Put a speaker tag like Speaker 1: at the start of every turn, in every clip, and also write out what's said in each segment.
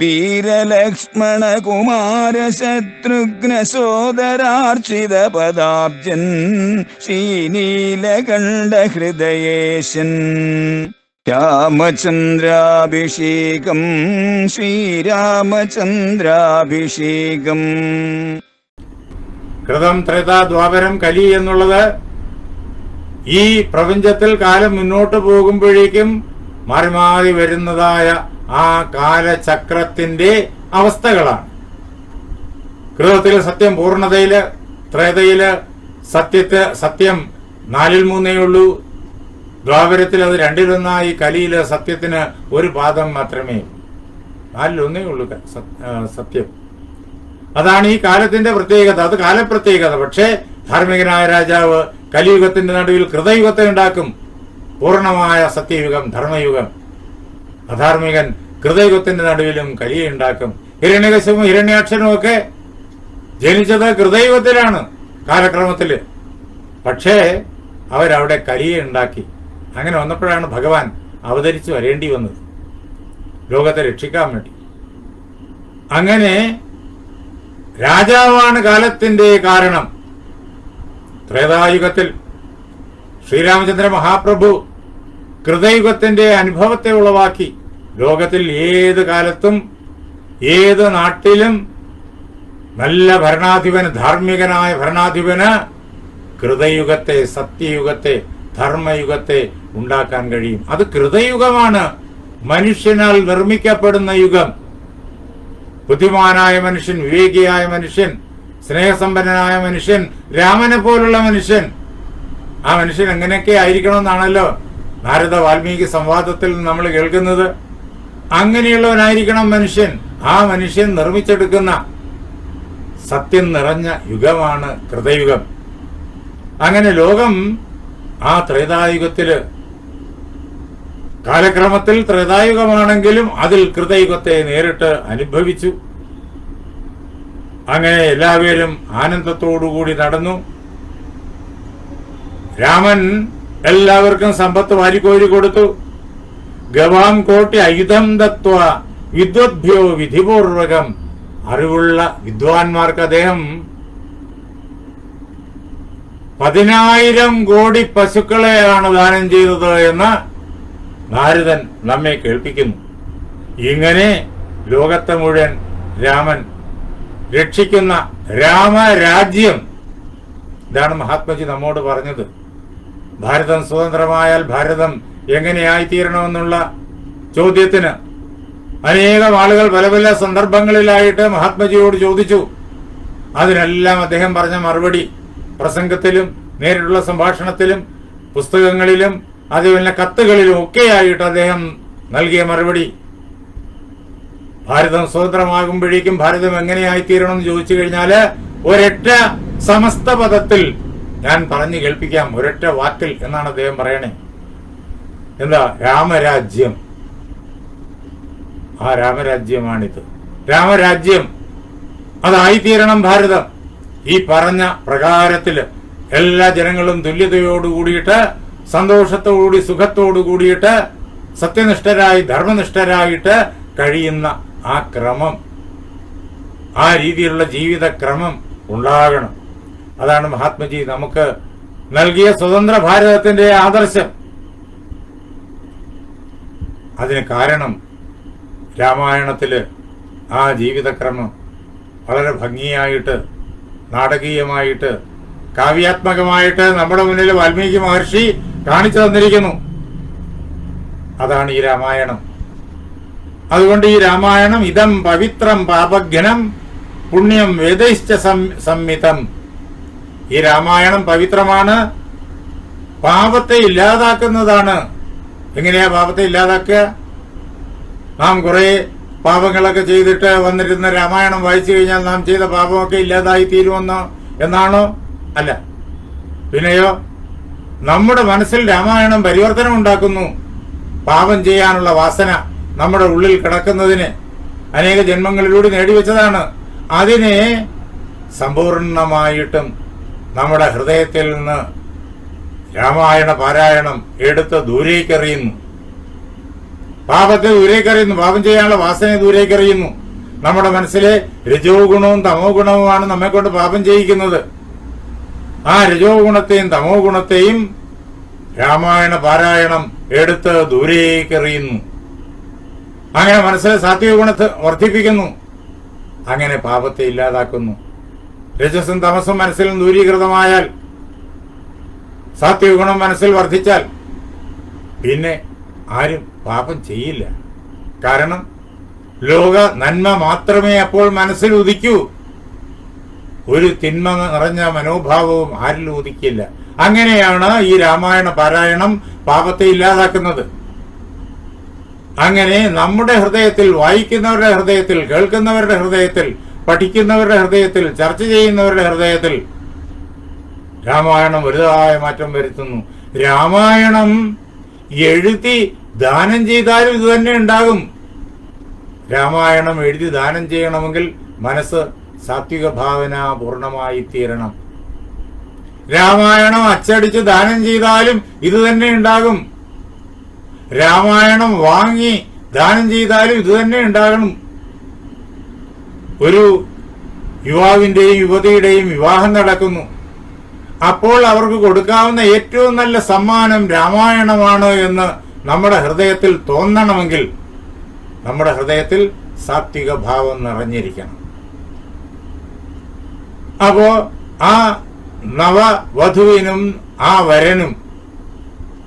Speaker 1: വീരലക്ഷ്മണ കുമാര ശത്രുഘ്ന സോദരാർച്ചിത പദാബ്ജൻ ശ്രീനീലകണ്ഠ ഹൃദയേശൻ രാമചന്ദ്രാഭിഷേകം ശ്രീരാമചന്ദ്രാഭിഷേകം.
Speaker 2: കൃതം ത്രേത ദ്വാപരം കലി എന്നുള്ളത് ഈ പ്രപഞ്ചത്തിൽ കാലം മുന്നോട്ട് പോകുമ്പോഴേക്കും മാറി മാറി വരുന്നതായ ആ കാലചക്രത്തിന്റെ അവസ്ഥകളാണ്. കൃതത്തിൽ സത്യം പൂർണതയിൽ ത്രേതയിൽ സത്യത്തെ സത്യം നാലിൽ മൂന്നേ ഉള്ളൂ. ദ്വാപരത്തിൽ അത് രണ്ടിലൊന്നായി കലിയിൽ സത്യത്തിന് ഒരു പാദം മാത്രമേ. നാലിലൊന്നേ ഉള്ളൂ സത്യം. അതാണ് ഈ കാലത്തിന്റെ പ്രത്യേകത. അത് കാലപ്രത്യേകത. പക്ഷേ ധാർമ്മികനായ രാജാവ് കലിയുഗത്തിന്റെ നടുവിൽ കൃതയുഗത്തെ ഉണ്ടാക്കും. പൂർണമായ സത്യയുഗം ധർമ്മയുഗം. അധാർമികൻ കൃതയുഗത്തിന്റെ നടുവിലും കലിയുണ്ടാക്കും ഹിരണ്യകശവും ഹിരണ്യാക്ഷനും ഒക്കെ ജനിച്ചത് കൃതയുഗത്തിലാണ് കാലക്രമത്തിൽ. പക്ഷേ അവരവിടെ കലിയെ ഉണ്ടാക്കി അങ്ങനെ വന്നപ്പോഴാണ് ഭഗവാൻ അവതരിച്ചു വരേണ്ടി വന്നത്. ലോകത്തെ രക്ഷിക്കാൻ വേണ്ടി. അങ്ങനെ രാജാവാണ് കാലത്തിന്റെ കാരണം. ത്രേതായുഗത്തിൽ ശ്രീരാമചന്ദ്ര മഹാപ്രഭു കൃതയുഗത്തിന്റെ അനുഭവത്തെ ഉളവാക്കി. ലോകത്തിൽ ഏത് കാലത്തും ഏത് നാട്ടിലും നല്ല ഭരണാധിപന് ധാർമ്മികനായ ഭരണാധിപന് കൃതയുഗത്തെ സത്യയുഗത്തെ ധർമ്മയുഗത്തെ ഉണ്ടാക്കാൻ കഴിയും. അത് കൃതയുഗമാണ്. മനുഷ്യനാൽ നിർമ്മിക്കപ്പെടുന്ന യുഗം. ബുദ്ധിമാനായ മനുഷ്യൻ വിവേകിയായ മനുഷ്യൻ സ്നേഹസമ്പന്നനായ മനുഷ്യൻ രാമനെ പോലുള്ള മനുഷ്യൻ. ആ മനുഷ്യൻ എങ്ങനെയൊക്കെ ആയിരിക്കണമെന്നാണല്ലോ നാരദ വാൽമീകി സംവാദത്തിൽ നമ്മൾ കേൾക്കുന്നത്. അങ്ങനെയുള്ളവനായിരിക്കണം മനുഷ്യൻ. ആ മനുഷ്യൻ നിർമ്മിച്ചെടുക്കുന്ന സത്യം നിറഞ്ഞ യുഗമാണ് കൃതയുഗം. അങ്ങനെ ലോകം ആ ത്രേതായുഗത്തിൽ കാലക്രമത്തിൽ ത്രേതായുഗമാണെങ്കിലും അതിൽ കൃതയുഗത്തെ നേരിട്ട് അനുഭവിച്ചു. അങ്ങനെ എല്ലാവരും ആനന്ദത്തോടുകൂടി നടന്നു. രാമൻ എല്ലാവർക്കും സമ്പത്ത് വാരിക്കോരി കൊടുത്തു. ഗവാം കോട്ടി ആയുധം തത്വ വിദ്വദ്ഭ്യോ വിധിപൂർവകം. അറിവുള്ള വിദ്വാൻമാർക്ക് അദ്ദേഹം പതിനായിരം കോടി പശുക്കളെയാണ് ദാനം ചെയ്തത് എന്ന് നാരദൻ നമ്മെ കേൾപ്പിക്കുന്നു. ഇങ്ങനെ ലോകത്തെ മുഴുവൻ രാമൻ രക്ഷിക്കുന്ന രാമരാജ്യം. ഇതാണ് മഹാത്മജി നമ്മോട് പറഞ്ഞത്. ഭാരതം സ്വതന്ത്രമായാൽ ഭാരതം എങ്ങനെയായിത്തീരണമെന്നുള്ള ചോദ്യത്തിന് അനേകം ആളുകൾ പല പല സന്ദർഭങ്ങളിലായിട്ട് മഹാത്മജിയോട് ചോദിച്ചു. അതിനെല്ലാം അദ്ദേഹം പറഞ്ഞ മറുപടി പ്രസംഗത്തിലും നേരിട്ടുള്ള സംഭാഷണത്തിലും പുസ്തകങ്ങളിലും അതുപോലെ കത്തുകളിലും ഒക്കെയായിട്ട് അദ്ദേഹം നൽകിയ മറുപടി. ഭാരതം സ്വതന്ത്രമാകുമ്പോഴേക്കും ഭാരതം എങ്ങനെയായിത്തീരണം എന്ന് ചോദിച്ചു കഴിഞ്ഞാൽ ഒരൊറ്റ സമസ്ത പദത്തിൽ ഞാൻ പറഞ്ഞു കേൾപ്പിക്കാം. ഒരൊറ്റ വാക്കിൽ എന്നാണ് അദ്ദേഹം പറയണേ. എന്താ? രാമരാജ്യം. ആ രാമരാജ്യമാണിത്. രാമരാജ്യം. അതായിത്തീരണം ഭാരതം. ഈ പറഞ്ഞ പ്രകാരത്തിൽ എല്ലാ ജനങ്ങളും തുല്യതയോടു കൂടിയിട്ട് സന്തോഷത്തോടുകൂടി സുഖത്തോടു കൂടിയിട്ട് സത്യനിഷ്ഠരായി ധർമ്മനിഷ്ഠരായിട്ട് കഴിയുന്ന ആ ക്രമം ആ രീതിയിലുള്ള ജീവിത ക്രമം ഉണ്ടാകണം. അതാണ് മഹാത്മജി നമുക്ക് നൽകിയ സ്വതന്ത്ര ഭാരതത്തിന്റെ ആദർശം. അതിന് കാരണം രാമായണത്തിൽ ആ ജീവിതക്രമം വളരെ ഭംഗിയായിട്ട് നാടകീയമായിട്ട് കാവ്യാത്മകമായിട്ട് നമ്മുടെ മുന്നിൽ വാൽമീകി മഹർഷി കാണിച്ചു തന്നിരിക്കുന്നു. അതാണ് ഈ രാമായണം. അതുകൊണ്ട് ഈ രാമായണം ഇതം പവിത്രം പാപഘ്നം പുണ്യം വേദൈശ്ച സംമിതം. ഈ രാമായണം പവിത്രമാണ് പാപത്തെ ഇല്ലാതാക്കുന്നതാണ് എങ്ങനെയാ പാപത്തെ ഇല്ലാതാക്കുക? നാം കുറെ പാപങ്ങളൊക്കെ ചെയ്തിട്ട് വന്നിരുന്ന രാമായണം വായിച്ചു കഴിഞ്ഞാൽ നാം ചെയ്ത പാപമൊക്കെ ഇല്ലാതായി തീരുമെന്നോ എന്നാണോ? അല്ല. പിന്നെയോ നമ്മുടെ മനസ്സിൽ രാമായണം പരിവർത്തനം ഉണ്ടാക്കുന്നു. പാപം ചെയ്യാനുള്ള വാസന നമ്മുടെ ഉള്ളിൽ കിടക്കുന്നതിന് അനേക ജന്മങ്ങളിലൂടെ നേടിവെച്ചതാണ്. അതിനെ സമ്പൂർണമായിട്ടും നമ്മുടെ ഹൃദയത്തിൽ നിന്ന് രാമായണ പാരായണം എടുത്ത് ദൂരേക്കെറിയുന്നു. പാപത്തെ ദൂരേക്കെറിയുന്നു. പാപം ചെയ്യാനുള്ള വാസനയെ ദൂരേക്കെറിയുന്നു. നമ്മുടെ മനസ്സിലെ രജോ ഗുണവും തമോ ഗുണവുമാണ് നമ്മെ കൊണ്ട് പാപം ചെയ്യിക്കുന്നത്. ആ രജോ ഗുണത്തെയും തമോ ഗുണത്തെയും രാമായണ പാരായണം എടുത്ത് ദൂരേക്കെറിയുന്നു. അങ്ങനെ മനസ്സിലെ സാത്വിക ഗുണത്തെ വർദ്ധിപ്പിക്കുന്നു. അങ്ങനെ പാപത്തെ ഇല്ലാതാക്കുന്നു. രജസും തമസും മനസ്സിൽ ദൂരീകൃതമായാൽ സാത്വിക ഗുണം മനസ്സിൽ വർദ്ധിച്ചാൽ പിന്നെ ആരും പാപം ചെയ്യില്ല. കാരണം ലോക നന്മ മാത്രമേ അപ്പോൾ മനസ്സിൽ ഉദിക്കൂ. ഒരു തിന്മ നിറഞ്ഞ മനോഭാവവും ആരിൽ ഉദിക്കില്ല. അങ്ങനെയാണ് ഈ രാമായണ പാരായണം പാപത്തെ ഇല്ലാതാക്കുന്നത്. അങ്ങനെ നമ്മുടെ ഹൃദയത്തിൽ വായിക്കുന്നവരുടെ ഹൃദയത്തിൽ കേൾക്കുന്നവരുടെ ഹൃദയത്തിൽ പഠിക്കുന്നവരുടെ ഹൃദയത്തിൽ ചർച്ച ചെയ്യുന്നവരുടെ ഹൃദയത്തിൽ രാമായണം വലുതായ മാറ്റം വരുത്തുന്നു. രാമായണം എഴുതി ദാനം ചെയ്താലും ഇത് തന്നെ ഉണ്ടാകും. രാമായണം എഴുതി ദാനം ചെയ്യണമെങ്കിൽ മനസ്സ് സാത്വിക ഭാവന പൂർണമായി തീരണം. രാമായണം അച്ചടിച്ച് ദാനം ചെയ്താലും ഇത് തന്നെ ഉണ്ടാകും. രാമായണം വാങ്ങി ദാനം ചെയ്താലും ഇത് തന്നെ ഉണ്ടാകണം. ഒരു യുവാവിന്റെയും യുവതിയുടെയും വിവാഹം നടക്കുന്നു. അപ്പോൾ അവർക്ക് കൊടുക്കാവുന്ന ഏറ്റവും നല്ല സമ്മാനം രാമായണമാണ് എന്ന് നമ്മുടെ ഹൃദയത്തിൽ തോന്നണമെങ്കിൽ നമ്മുടെ ഹൃദയത്തിൽ സാത്വിക ഭാവം നിറഞ്ഞിരിക്കണം. അപ്പോ ആ നവവധുവിനും ആ വരനും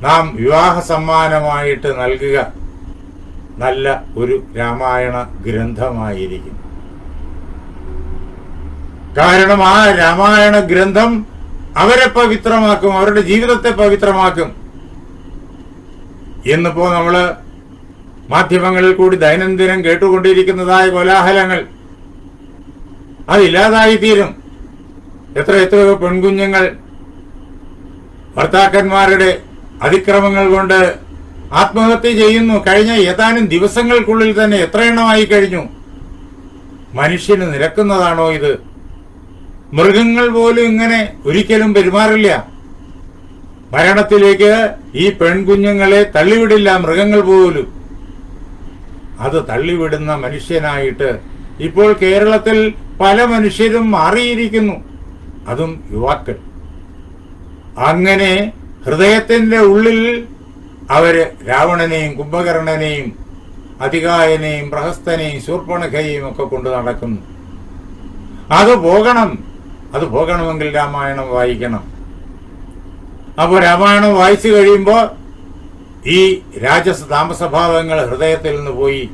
Speaker 2: നാം വിവാഹ സമ്മാനമായിട്ട് നൽകുക നല്ല ഒരു രാമായണ ഗ്രന്ഥമായിരിക്കും. കാരണം ആ രാമായണ ഗ്രന്ഥം അവരെ പവിത്രമാക്കും അവരുടെ ജീവിതത്തെ പവിത്രമാക്കും. എന്നിപ്പോ നമ്മൾ മാധ്യമങ്ങളിൽ കൂടി ദൈനംദിനം കേട്ടുകൊണ്ടിരിക്കുന്നതായ കോലാഹലങ്ങൾ അതില്ലാതായി തീരും എത്ര എത്രയോ പെൺകുഞ്ഞുങ്ങൾ ഭർത്താക്കന്മാരുടെ അതിക്രമങ്ങൾ കൊണ്ട് ആത്മഹത്യ ചെയ്യുന്നു. കഴിഞ്ഞ ഏതാനും ദിവസങ്ങൾക്കുള്ളിൽ തന്നെ എത്ര എണ്ണമായി കഴിഞ്ഞു. മനുഷ്യന് നിരക്കുന്നതാണോ ഇത്? മൃഗങ്ങൾ പോലും ഇങ്ങനെ ഒരിക്കലും പെരുമാറില്ല. മരണത്തിലേക്ക് ഈ പെൺകുഞ്ഞുങ്ങളെ തള്ളിവിടില്ല മൃഗങ്ങൾ പോലും. അത് തള്ളിവിടുന്ന മനുഷ്യനായിട്ട് ഇപ്പോൾ കേരളത്തിൽ പല മനുഷ്യരും മാറിയിരിക്കുന്നു. അതും യുവാക്കൾ. അങ്ങനെ ഹൃദയത്തിന്റെ ഉള്ളിൽ അവർ രാവണനെയും കുംഭകർണനെയും അധികായനെയും പ്രഹസ്തനെയും ശൂർപ്പണഖയെയും ഒക്കെ കൊണ്ട് നടക്കുന്നു. അത് പോകണം. അത് പോകണമെങ്കിൽ രാമായണം വായിക്കണം. അപ്പോൾ രാമായണം വായിച്ചു കഴിയുമ്പോൾ ഈ രാജസ താമസഭാവങ്ങൾ ഹൃദയത്തിൽ നിന്ന് പോയി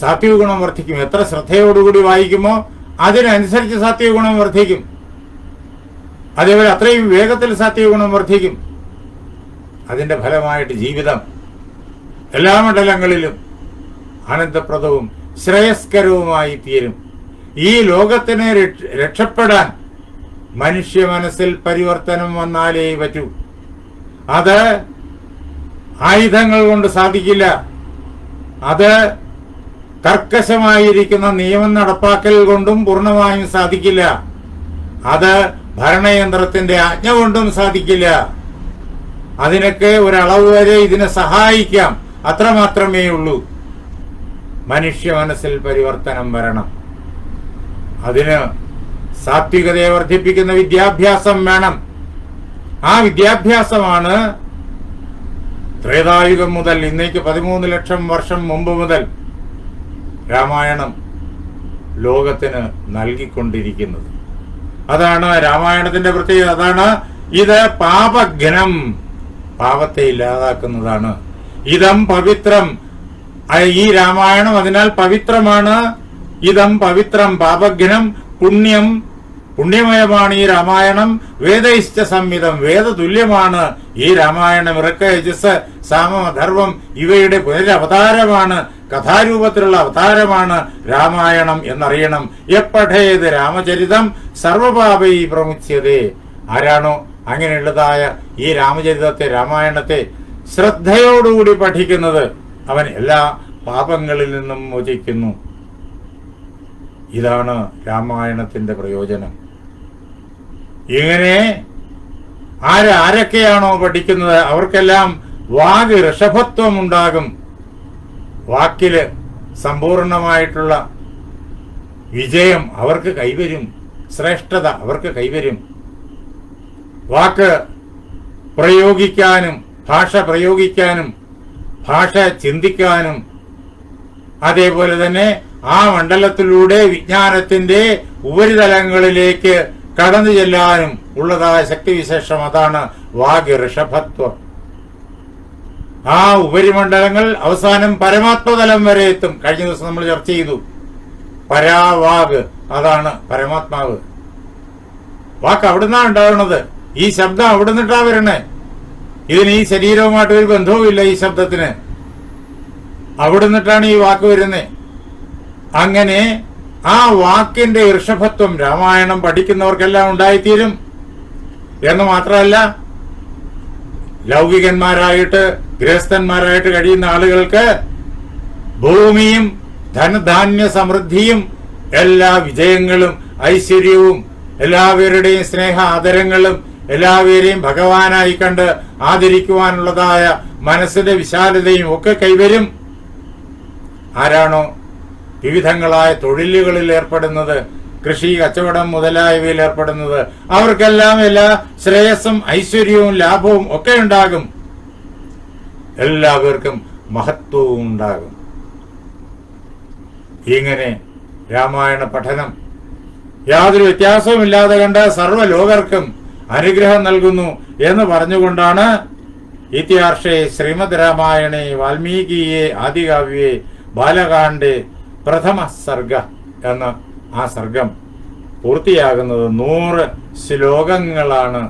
Speaker 2: സാത്വിക ഗുണം വർദ്ധിക്കും. എത്ര ശ്രദ്ധയോടുകൂടി വായിക്കുമോ അതിനനുസരിച്ച് സാത്വിക ഗുണം വർദ്ധിക്കും. അതേപോലെ അത്രയും വേഗത്തിൽ സാത്വിക ഗുണം വർദ്ധിക്കും. അതിന്റെ ഫലമായിട്ട് ജീവിതം. എല്ലാ മണ്ഡലങ്ങളിലും ആനന്ദപ്രദവും ശ്രേയസ്കരവുമായി തീരും. ഈ ലോകത്തിനെ രക്ഷ- രക്ഷപ്പെടാൻ മനുഷ്യ മനസ്സിൽ പരിവർത്തനം വന്നാലേ പറ്റൂ. അത് ആയുധങ്ങൾ കൊണ്ട് സാധിക്കില്ല. അത് കർക്കശമായിരിക്കുന്ന നിയമം നടപ്പാക്കൽ കൊണ്ടും പൂർണമായും സാധിക്കില്ല. അത് ഭരണയന്ത്രത്തിന്റെ ആജ്ഞ കൊണ്ടും സാധിക്കില്ല. അതിനൊക്കെ ഒരളവ് വരെ ഇതിനെ സഹായിക്കാം. അത്രമാത്രമേ ഉള്ളൂ മനുഷ്യ മനസ്സിൽ പരിവർത്തനം വരണം. അതിന് സാത്വികതയെ വർദ്ധിപ്പിക്കുന്ന വിദ്യാഭ്യാസം വേണം. ആ വിദ്യാഭ്യാസമാണ് ത്രേതായുഗം മുതൽ ഇന്നേക്ക് പതിമൂന്ന് ലക്ഷം വർഷം മുമ്പ് മുതൽ രാമായണം ലോകത്തിന് നൽകിക്കൊണ്ടിരിക്കുന്നത്. അതാണ് രാമായണത്തിന്റെ പ്രത്യേകത. അതാണ് ഇത് പാപഘ്നം. പാപത്തെ ഇല്ലാതാക്കുന്നതാണ്. ഇതം പവിത്രം. ഈ രാമായണം അതിനാൽ പവിത്രമാണ്. ഇതം പവിത്രം പാപഘ്നം പുണ്യം. പുണ്യമയമാണ് ഈ രാമായണം. വേദയിഷ്ട സംഹിതം വേദതുല്യമാണ്. ഈ രാമായണം ഇറക്ക യജസ് സാമധർവം ഇവയുടെ പുനരവതാരമാണ് കഥാരൂപത്തിലുള്ള അവതാരമാണ് രാമായണം എന്നറിയണം. എപ്പഠേത് രാമചരിതം? സർവപാപൈ പ്രമുഖ്യതേ. ആരാണോ അങ്ങനെയുള്ളതായ ഈ രാമചരിതത്തെ രാമായണത്തെ ശ്രദ്ധയോടുകൂടി പഠിക്കുന്നത് അവൻ എല്ലാ പാപങ്ങളിൽ നിന്നും മോചിക്കുന്നു. ഇതാണ് രാമായണത്തിന്റെ പ്രയോജനം. ഇങ്ങനെ ആര് ആരൊക്കെയാണോ പഠിക്കുന്നത് അവർക്കെല്ലാം വാഗ് ഋഷഭത്വം ഉണ്ടാകും. വാക്കിൽ സമ്പൂർണമായിട്ടുള്ള വിജയം അവർക്ക് കൈവരും ശ്രേഷ്ഠത അവർക്ക് കൈവരും. വാക്ക് പ്രയോഗിക്കാനും ഭാഷ പ്രയോഗിക്കാനും ഭാഷ ചിന്തിക്കാനും അതേപോലെ തന്നെ ആ മണ്ഡലത്തിലൂടെ വിജ്ഞാനത്തിന്റെ ഉപരിതലങ്ങളിലേക്ക് കടന്നു ചെല്ലാനും ഉള്ളതായ ശക്തിവിശേഷം അതാണ് വാഗ് ഋഷഭത്വം ആ ഉപരിമണ്ഡലങ്ങൾ അവസാനം പരമാത്മതലം വരെ എത്തും. കഴിഞ്ഞ ദിവസം നമ്മൾ ചർച്ച ചെയ്തു. പരാവാഗ് അതാണ് പരമാത്മാവ്. വാക്ക് അവിടുന്നാണ് ഉണ്ടാവുന്നത്? ഈ ശബ്ദം അവിടുന്നിട്ടാ വരണേ. ഇതിന് ഈ ശരീരവുമായിട്ട് ഒരു ബന്ധവുമില്ല ഈ ശബ്ദത്തിന്. അവിടുന്നിട്ടാണ് ഈ വാക്ക് വരുന്നത് അങ്ങനെ ആ വാക്കിന്റെ ഋഷഭത്വം രാമായണം പഠിക്കുന്നവർക്കെല്ലാം ഉണ്ടായിത്തീരും. എന്ന് മാത്രമല്ല ലൗകികന്മാരായിട്ട് ഗൃഹസ്ഥന്മാരായിട്ട് കഴിയുന്ന ആളുകൾക്ക് ഭൂമിയും ധനധാന്യ സമൃദ്ധിയും എല്ലാ വിജയങ്ങളും ഐശ്വര്യവും എല്ലാവരുടെയും സ്നേഹ ആദരങ്ങളും എല്ലാവരെയും ഭഗവാനായി കണ്ട് ആദരിക്കുവാനുള്ളതായ മനസ്സിന്റെ വിശാലതയും ഒക്കെ കൈവരും. ആരാണോ വിവിധങ്ങളായ തൊഴിലുകളിൽ ഏർപ്പെടുന്നത് കൃഷി കച്ചവടം മുതലായവയിൽ ഏർപ്പെടുന്നത്. അവർക്കെല്ലാം എല്ലാ ശ്രേയസ്സും ഐശ്വര്യവും ലാഭവും ഒക്കെ ഉണ്ടാകും. എല്ലാവർക്കും മഹത്വവും ഉണ്ടാകും. ഇങ്ങനെ രാമായണ പഠനം യാതൊരു വ്യത്യാസവുമില്ലാതെ കണ്ട സർവലോകർക്കും അനുഗ്രഹം നൽകുന്നു എന്ന് പറഞ്ഞുകൊണ്ടാണ് ഇത്യാർഷേ ശ്രീമദ് രാമായണേ വാൽമീകിയെ ആദികാവ്യേ ബാലകാണ്ഡേ പ്രഥമ സർഗ എന്ന ആ സർഗം പൂർത്തിയാകുന്നത് നൂറ് ശ്ലോകങ്ങളാണ്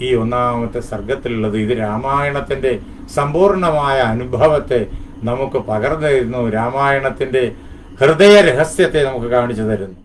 Speaker 2: ഈ ഒന്നാമത്തെ സർഗത്തിലുള്ളത്. ഇത് രാമായണത്തിന്റെ സമ്പൂർണമായ അനുഭവത്തെ നമുക്ക് പകർന്നു തരുന്നു. രാമായണത്തിന്റെ ഹൃദയ രഹസ്യത്തെ നമുക്ക് കാണിച്ചു തരുന്നു.